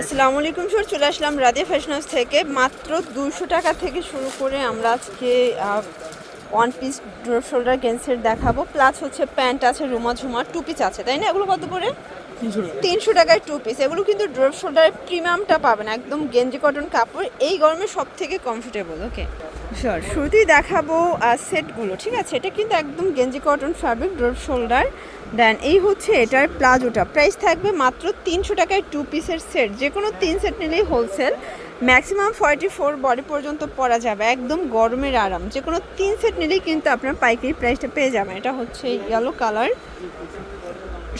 আসসালামু আলাইকুম স্যার চলে আসলাম রাদিয়া ফ্যাশন হাউস থেকে। মাত্র দুশো টাকা থেকে শুরু করে আমরা আজকে ওয়ান পিস ড্রপ শোল্ডার গেন্সের দেখাবো। প্লাস হচ্ছে প্যান্ট আছে রুমা ঝুমা টুপিস আছে, তাই না? এগুলো কত করে? তিনশো টাকায় টু পিস এগুলো কিন্তু ড্রপ শোল্ডারের প্রিমিয়ামটা পাবেন একদম গেঞ্জি কটন কাপড়। এই গরমে সব থেকে কমফোর্টেবল ওকে শিওর শুরুতেই দেখাবো সেটগুলো, ঠিক আছে? এটা কিন্তু একদম গেঞ্জি cotton fabric drop shoulder then এই হচ্ছে এটার প্লাজোটা। প্রাইস থাকবে মাত্র তিনশো টাকায় টু পিসের সেট যে কোনো তিন সেট নিলেই wholesale maximum forty four body পর্যন্ত পরা যাবে, একদম গরমের আরাম। যে কোনো তিন সেট নিলেই কিন্তু আপনার পাইকারি প্রাইসটা পেয়ে যাবেন। এটা হচ্ছে ইয়েলো কালার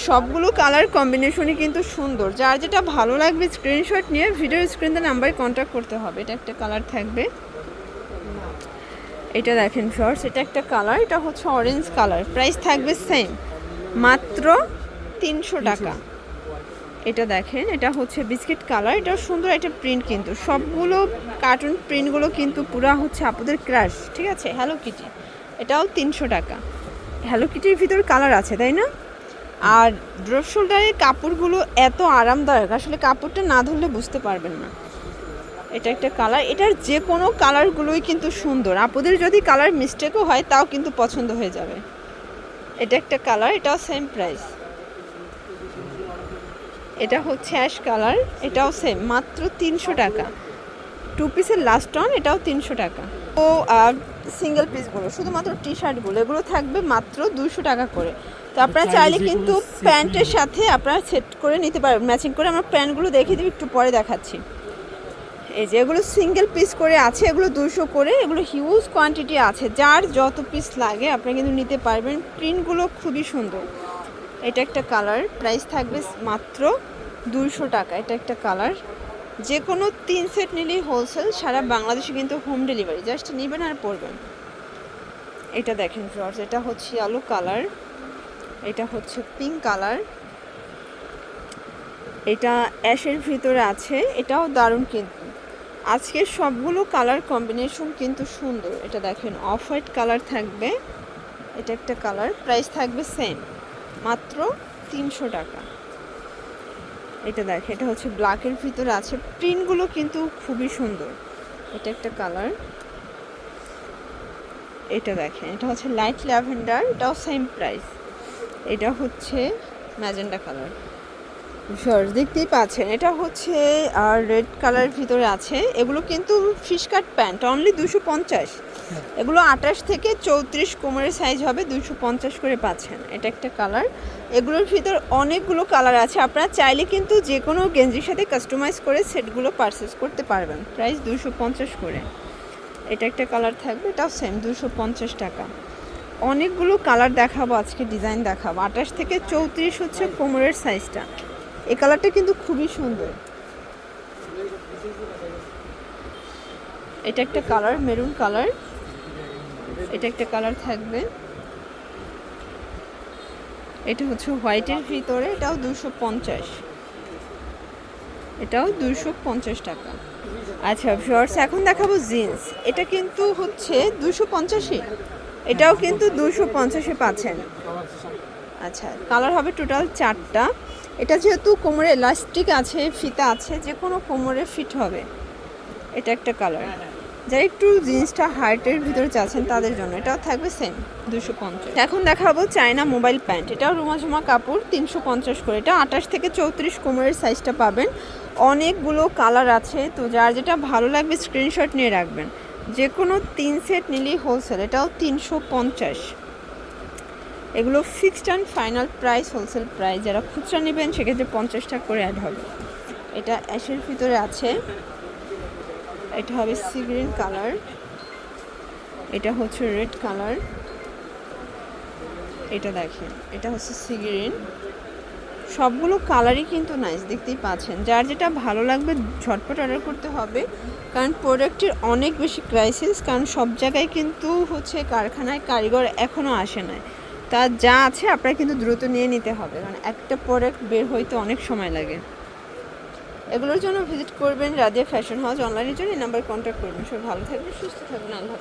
সবগুলো কালার কম্বিনেশনই কিন্তু সুন্দর। যার যেটা ভালো লাগবে স্ক্রিনশট নিয়ে ভিডিও স্ক্রিনে নাম্বারে কন্ট্যাক্ট করতে হবে। এটা একটা কালার থাকবে। এটা দেখেন শর্টস এটা একটা কালার এটা হচ্ছে অরেঞ্জ কালার প্রাইস থাকবে সেম মাত্র তিনশো টাকা। এটা দেখেন এটা হচ্ছে বিস্কিট কালার এটা সুন্দর একটা প্রিন্ট কিন্তু। সবগুলো কার্টুন প্রিন্টগুলো কিন্তু পুরা হচ্ছে আপনাদের ক্রাশ ঠিক আছে? হ্যালো কিটি এটাও তিনশো টাকা। হ্যালো কিটির ভিতর কালার আছে তাই না? আর ড্রপ শোল্ডারের কাপড়গুলো এত আরামদায়ক, আসলে কাপড়টা না ধরলে বুঝতে পারবেন না। এটা একটা কালার এটার যে কোনো কালারগুলোই কিন্তু সুন্দর। আপনাদের যদি কালার মিস্টেকও হয়, তাও কিন্তু পছন্দ হয়ে যাবে। এটা একটা কালার এটাও সেম প্রাইস এটা হচ্ছে অ্যাশ কালার এটাও সেম মাত্র তিনশো টাকা। টু পিসের লাস্ট অন এটাও তিনশো টাকা। ও আর সিঙ্গেল পিসগুলো শুধুমাত্র টি শার্টগুলো এগুলো থাকবে মাত্র দুশো টাকা করে। তো আপনারা চাইলে কিন্তু প্যান্টের সাথে আপনারা সেট করে নিতে পারবেন। ম্যাচিং করে আমরা প্যান্টগুলো দেখিয়ে দিই একটু পরে দেখাচ্ছি। এই যে এগুলো সিঙ্গেল পিস করে আছে এগুলো দুশো করে এগুলো হিউজ কোয়ান্টিটি আছে। যার যত পিস লাগে আপনি কিন্তু নিতে পারবেন। প্রিন্টগুলো খুবই সুন্দর। এটা একটা কালার প্রাইস থাকবে মাত্র দুশো টাকা। এটা একটা কালার যে কোনো তিন সেট নিলেই হোলসেল সারা বাংলাদেশে কিন্তু হোম ডেলিভারি জাস্ট নেবেন আর পরবেন। এটা দেখেন ফ্রস এটা হচ্ছে আলু কালার এটা হচ্ছে পিঙ্ক কালার এটা অ্যাশের ভিতরে আছে, এটাও দারুণ কিন্তু। আজকে সবগুলো কালার কম্বিনেশন কিন্তু সুন্দর। এটা দেখেন অফ হোয়াইট কালার থাকবে, এটা একটা কালার প্রাইস থাকবে সেম মাত্র তিনশো টাকা। এটা দেখে, এটা হচ্ছে ব্ল্যাকের ভিতরে আছে। প্রিন্টগুলো কিন্তু খুবই সুন্দর। এটা একটা কালার এটা দেখেন, এটা হচ্ছে লাইট ল্যাভেন্ডার এটাও সেম প্রাইস এটা হচ্ছে ম্যাজেন্ডা কালার শর্টস দেখতেই পাচ্ছেন। এটা হচ্ছে আর রেড কালারের ভিতরে আছে। এগুলো কিন্তু ফিশ কাট প্যান্ট অনলি দুশো পঞ্চাশ। এগুলো আঠাশ থেকে চৌত্রিশ কোমরের সাইজ হবে দুশো পঞ্চাশ করে পাচ্ছেন। এটা একটা কালার এগুলোর ভিতর অনেকগুলো কালার আছে। আপনারা চাইলে কিন্তু যে কোনো গেঞ্জির সাথে কাস্টমাইজ করে সেটগুলো পারচেস করতে পারবেন। প্রাইস দুশো পঞ্চাশ করে। এটা একটা কালার থাকবে এটাও সেম দুশো পঞ্চাশ টাকা। অনেকগুলো কালার দেখাবো আজকে ডিজাইন দেখাবো। আঠাশ থেকে চৌত্রিশ হচ্ছে কোমরের সাইজটা এই কালারটা কিন্তু খুবই সুন্দর। এটা একটা কালার, মেরুন কালার। এটা একটা কালার থাকবে। এটা হচ্ছে হোয়াইটের ভিতরে, এটাও দুশো পঞ্চাশ। এটাও দুশো পঞ্চাশ টাকা। আচ্ছা শর্টস এখন দেখাবো জিন্স। এটা কিন্তু হচ্ছে দুশো পঞ্চাশে এটাও কিন্তু দুশো পঞ্চাশে পাচ্ছেন। আচ্ছা কালার হবে টোটাল চারটা। এটা যেহেতু কোমরে এলাস্টিক আছে ফিতা আছে যে কোনো কোমরে ফিট হবে। এটা একটা কালার যারা একটু জিন্সটা হার্টের ভিতরে চাচ্ছেন তাদের জন্য এটাও থাকবে সেম দুশো পঞ্চাশ। এখন দেখাবো চায়না মোবাইল প্যান্ট এটাও রুমাঝুমা কাপড় তিনশো পঞ্চাশ করে। এটা আঠাশ থেকে চৌত্রিশ কোমরের সাইজটা পাবেন। অনেকগুলো কালার আছে। তো যার যেটা ভালো লাগবে স্ক্রিনশট নিয়ে রাখবেন। যে কোনো তিন সেট নিলেই হোলসেল এটাও তিনশো পঞ্চাশ। এগুলো fixed and final price wholesale price যারা খুচরা নেবেন, সেক্ষেত্রে পঞ্চাশ টাকা করে অ্যাড হবে। এটা অ্যাশের ভিতরে আছে। এটা হবে সি গ্রিন কালার এটা হচ্ছে রেড কালার এটা দেখেন, এটা হচ্ছে সি গ্রিন সবগুলো কালারই কিন্তু নাইস দেখতেই পাচ্ছেন। যার যেটা ভালো লাগবে, ঝটপট অর্ডার করতে হবে। কারণ প্রোডাক্টের অনেক বেশি ক্রাইসিস কারণ সব জায়গায় কিন্তু হচ্ছে কারখানায় কারিগর এখনও আসে নাই। তা যা আছে আপনার কিন্তু দ্রুত নিয়ে নিতে হবে। কারণ একটা প্রোডাক্ট বের হইতে অনেক সময় লাগে। এগুলোর জন্য ভিজিট করবেন রাদিয়া ফ্যাশন হাউস অনলাইনের জন্য নাম্বার কন্ট্যাক্ট করবেন। সব ভালো থাকবেন, সুস্থ থাকবেন, আল্লাহ